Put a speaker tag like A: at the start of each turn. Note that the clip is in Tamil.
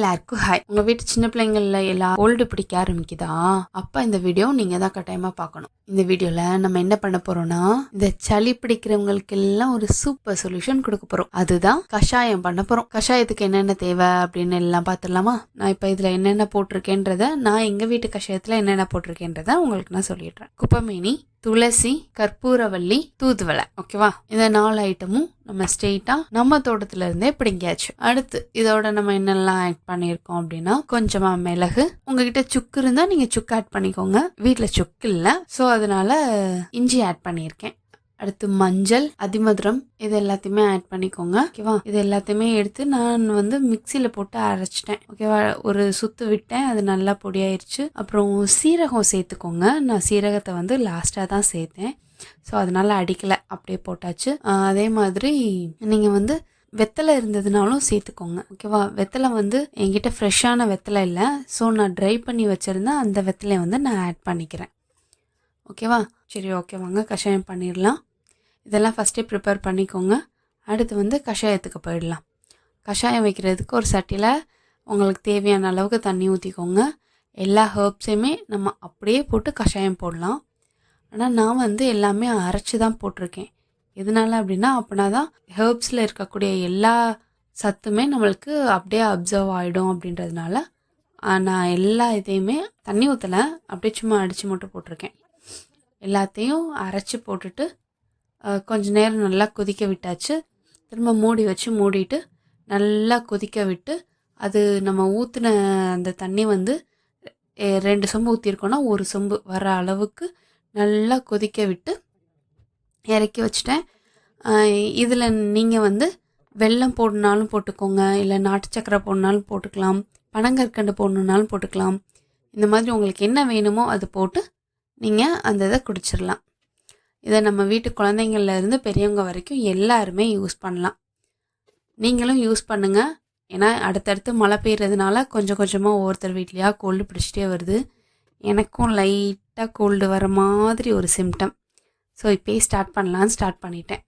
A: எல்லாருக்கும் ஹாய் உங்க வீட்டு சின்ன பிள்ளைங்களில் எல்லாம் கோல்டு பிடிக்க ஆரம்பிக்குதா? அப்ப இந்த வீடியோ நீங்க தான் கட்டாயமா பார்க்கணும் இந்த வீடியோல நம்ம என்ன பண்ண போறோம்னா இந்த சளி பிடிக்கிறவங்களுக்கு எல்லாம் ஒரு சூப்பர் சொல்யூஷன் கொடுக்க போறோம். அதுதான் கஷாயம் பண்ண போறோம். கஷாயத்துக்கு என்னென்ன தேவை அப்படின்னு எல்லாம் பார்த்துடலாமா நான் இப்ப இதுல என்னென்ன போட்டிருக்கேன்றத நான் எங்க வீட்டு கஷாயத்துல என்னென்ன போட்டிருக்கேன்றத உங்களுக்கு நான் சொல்லிடுறேன். குப்பமேனி துளசி கற்பூரவள்ளி தூதுவளை. ஓகேவா இந்த நாலு ஐட்டமும் நம்ம ஸ்ட்ரெயிட்டாக நம்ம தோட்டத்துல இருந்தே பிடிங்கியாச்சு. அடுத்து இதோட நம்ம என்னெல்லாம் ஆட் பண்ணியிருக்கோம் அப்படின்னா கொஞ்சமா மிளகு. உங்ககிட்ட சுக்கு இருந்தா நீங்க சுக்கு ஆட் பண்ணிக்கோங்க. வீட்டில் சுக்கு இல்லை. ஸோ அதனால இஞ்சி ஆட் பண்ணியிருக்கேன். அடுத்து மஞ்சள் அதிமதுரம் இது எல்லாத்தையுமே ஆட் பண்ணிக்கோங்க. ஓகேவா இது எல்லாத்தையுமே எடுத்து நான் வந்து மிக்சியில் போட்டு அரைச்சிட்டேன். ஓகேவா ஒரு சுத்து விட்டேன். அது நல்லா பொடியாயிருச்சு. அப்புறம் சீரகம் சேர்த்துக்கோங்க. நான் சீரகத்தை வந்து லாஸ்ட்டாக தான் சேர்த்தேன். ஸோ அதனால் அடிக்கலை. அப்படியே போட்டாச்சு. அதே மாதிரி நீங்கள் வந்து வெத்தலை இருந்ததுனாலும் சேர்த்துக்கோங்க. ஓகேவா வெத்தலை வந்து என்கிட்ட ஃப்ரெஷ்ஷான வெத்தலை இல்லை. ஸோ நான் ட்ரை பண்ணி வச்சுருந்தேன் அந்த வெத்தலையை வந்து நான் ஆட் பண்ணிக்கிறேன். ஓகேவா சரி ஓகே வாங்க. கஷாயம் பண்ணிடலாம். இதெல்லாம் ஃபஸ்ட்டே ப்ரிப்பேர் பண்ணிக்கோங்க. அடுத்து வந்து கஷாயத்துக்கு போயிடலாம். கஷாயம் வைக்கிறதுக்கு ஒரு சட்டியில் உங்களுக்கு தேவையான அளவுக்கு தண்ணி ஊற்றிக்கோங்க எல்லா ஹேர்ப்ஸையுமே நம்ம அப்படியே போட்டு கஷாயம் போடலாம். ஆனால் நான் வந்து எல்லாமே அரைச்சி தான் போட்டிருக்கேன். எதனால அப்படின்னா அப்படின்னா தான் ஹேர்ப்ஸில் இருக்கக்கூடிய எல்லா சத்துமே நம்மளுக்கு அப்படியே அப்சர்வ் ஆகிடும் அப்படின்றதுனால நான் எல்லா இதையுமே தண்ணி ஊற்றலை அப்படியே சும்மா அடித்து மட்டும் போட்டிருக்கேன். எல்லாத்தையும் அரைச்சி போட்டுட்டு கொஞ்ச நேரம் நல்லா கொதிக்க விட்டாச்சு. திரும்ப மூடி வச்சு மூடிட்டு நல்லா கொதிக்க விட்டு அது நம்ம ஊற்றின அந்த தண்ணி வந்து ரெண்டு சொம்பு ஊற்றிருக்கோன்னா ஒரு சொம்பு வர அளவுக்கு நல்லா கொதிக்க விட்டு இறக்கி வச்சிட்டேன். இதில் நீங்கள் வந்து வெல்லம் போடணுனாலும் போட்டுக்கோங்க இல்லை நாட்டு சக்கரை போடணுனாலும் போட்டுக்கலாம் பனங்கற்கண்டு போடணுன்னாலும் போட்டுக்கலாம். இந்த மாதிரி உங்களுக்கு என்ன வேணுமோ அது போட்டு நீங்கள் அந்த இதை குடிச்சிடலாம் இதை நம்ம வீட்டு குழந்தைங்கள்லேருந்து பெரியவங்க வரைக்கும் எல்லாருமே யூஸ் பண்ணலாம். நீங்களும் யூஸ் பண்ணுங்கள் ஏன்னா அடுத்தடுத்து மழை பெய்கிறதுனால கொஞ்சம் கொஞ்சமாக ஒவ்வொருத்தர் வீட்லேயா கோல்டு பிடிச்சிட்டே வருது. எனக்கும் லைட்டாக கோல்டு வர மாதிரி ஒரு சிம்டம் ஸோ இப்போயே ஸ்டார்ட் பண்ணலான்னு ஸ்டார்ட் பண்ணிட்டேன்.